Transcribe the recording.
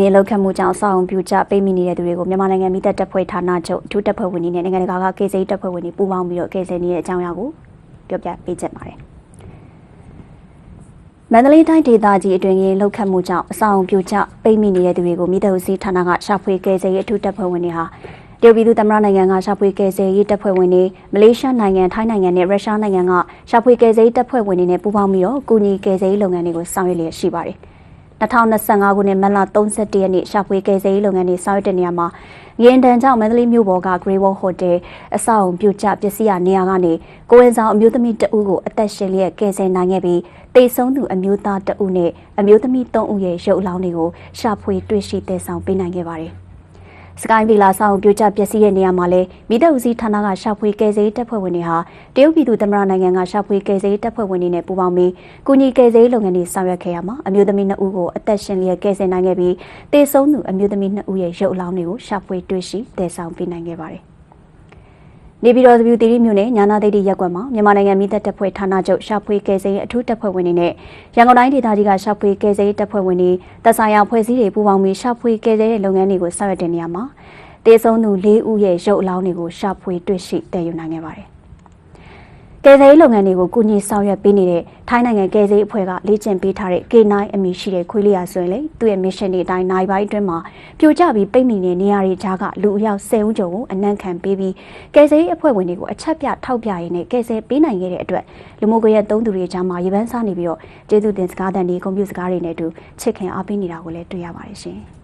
ငွေလောက်ခတ်မှုကြောင့်အဆောင်ပြူကျပိတ်မိနေတဲ့သူတွေကိုမြန်မာနိုင်ငံမိသက်တပ်ဖွဲ့ဌာနချုပ်အထူးတပ်ဖွဲ့ဝင်တွေနဲ့နိုင်ငံတကာကကေစိတပ်ဖွဲ့ဝင်တွေပူးပေါင်းပြီးတော့ကေစိနေတဲ့အကြောင်းအရာကိုပြောပြပေးချက်ပါတယ်။မန္တလေးတိုင်းဒေသကြီးအတွင်းရင်လောက်ခတ်မှုကြောင့်အဆောင်ပြူကျပိတ်မိနေတဲ့သူတွေကိုမိသက်ဦးစီးဌာနကရှာဖွေကေစိအထူးတပ်ဖွဲ့ဝင်တွေဟာတရုတ်ပြည်သူသမ္မတနိုင်ငံကရှာဖွေကယ်ဆယ်ရေးတပ်ဖွဲ့ဝင်တွေမလေးရှားနိုင်ငံထိုင်းနိုင်ငံနဲ့ရုရှားနိုင်ငံကရှာဖွေကယ်ဆယ်ရေးတပ်ဖွဲ့ဝင်တွေနဲ့ပူးပေါင်းပြီးတော့ကုညီကယ်ဆယ်ရေးလုပ်ငန်းတွေကိုဆောင်ရွက်လျက်ရှိပါတယ်။ 2025ခုနှစ်မတ်လ31ရက်နေ့ရှာဖွေကယ်ဆယ်ရေးလုပ်ငန်းတွေဆောင်ရွက်တဲ့နေရာမှာငရင်တန်ကြောင့်မန္တလေးမြို့ပေါ်က Grey Wall Hotel အဆောက်အုံပြိုကျပစ္စည်းရနေရာကနေကိုဝင်ဆောင်အမျိုးသမီးတဦးကိုအသက်ရှင်လျက်ကယ်ဆယ်နိုင်ခဲ့ပြီးတိတ်ဆုံးသူအမျိုးသားတဦးနဲ့အမျိုးသမီး3ဦးရဲ့ရုပ်အလောင်းတွေကိုရှာဖွေတွေ့ရှိသယ်ဆောင်ပေးနိုင်ခဲ့ပါတယ်။ စကိုင်းဗီလာဆောင်ပြိုကျပျက်စီးတဲ့နေရာမှာလည်းမိသက်ဦးစီးဌာနကရှာဖွေကယ်ဆယ်တပ်ဖွဲ့ဝင်တွေဟာတရုတ်ပြည်သူသမ္မတနိုင်ငံကရှာဖွေကယ်ဆယ်တပ်ဖွဲ့ဝင်တွေနဲ့ပူးပေါင်းပြီးကုညီကယ်ဆယ်လုပ်ငန်းတွေဆောင်ရွက်ခဲ့ရမှာအမျိုးသမီး2ဦးကိုအသက်ရှင်လျက်ကယ်ဆယ်နိုင်ခဲ့ပြီးတေဆုံးသူအမျိုးသမီး2ဦးရဲ့ရုပ်အလောင်းတွေကိုရှာဖွေတွေ့ရှိတည်ဆောင်ပေးနိုင်ခဲ့ပါတယ် နေပြည်တော်သပြူတီရီမြို့နယ်ညာနာသိတိရက်ကွက်မှာမြန်မာနိုင်ငံမိသက်တပ်ဖွဲ့ဌာနချုပ်ရှာဖွေကယ်ဆယ်ရေးအထူးတပ်ဖွဲ့ဝင်တွေနဲ့ရန်ကုန်တိုင်းဒေသကြီးကရှာဖွေကယ်ဆယ်ရေးတပ်ဖွဲ့ဝင်တွေတပ်ဆိုင်ရာဖွဲ့စည်းတွေပူးပေါင်းပြီးရှာဖွေကယ်ဆယ်တဲ့လုပ်ငန်းတွေကိုဆောင်ရွက်တဲ့နေရာမှာတေဆုံးသူ၄ဦးရဲ့ရုပ်အလောင်းတွေကိုရှာဖွေတွေ့ရှိတည်ယူနိုင်ခဲ့ပါတယ် ကယ်ဆယ်ရေးလုပ်ငန်းတွေကိုကုညီဆောင်ရွက်ပေးနေတဲ့ထိုင်းနိုင်ငံကယ်ဆယ်ရေးအဖွဲ့ကလေ့ကျင့်ပေးထားတဲ့ K9 အမည်ရှိတဲ့ခွေးလေးရဆိုရင်လေသူ့ရဲ့ mission တွေအတိုင်းနိုင်ပိုင်းအတွင်းမှာပြိုကျပြီးပိတ်မိနေနေရာတွေကြားကလူအယောက်10ဦးကျော်ကိုအနံ့ခံပေးပြီးကယ်ဆယ်ရေးအဖွဲ့ဝင်တွေကိုအချက်ပြထောက်ပြရင်းနဲ့ကယ်ဆယ်ပေးနိုင်ခဲ့တဲ့အတွက်လူမှုကွန်ရက်သုံးသူတွေကြားမှာရေပန်းစားနေပြီးတော့ကျေးဇူးတင်စကားတန်ဒီကွန်ပျူတာစကားတွေနဲ့အတူချစ်ခင်အားပေးနေတာကိုလည်းတွေ့ရပါတယ်ရှင်။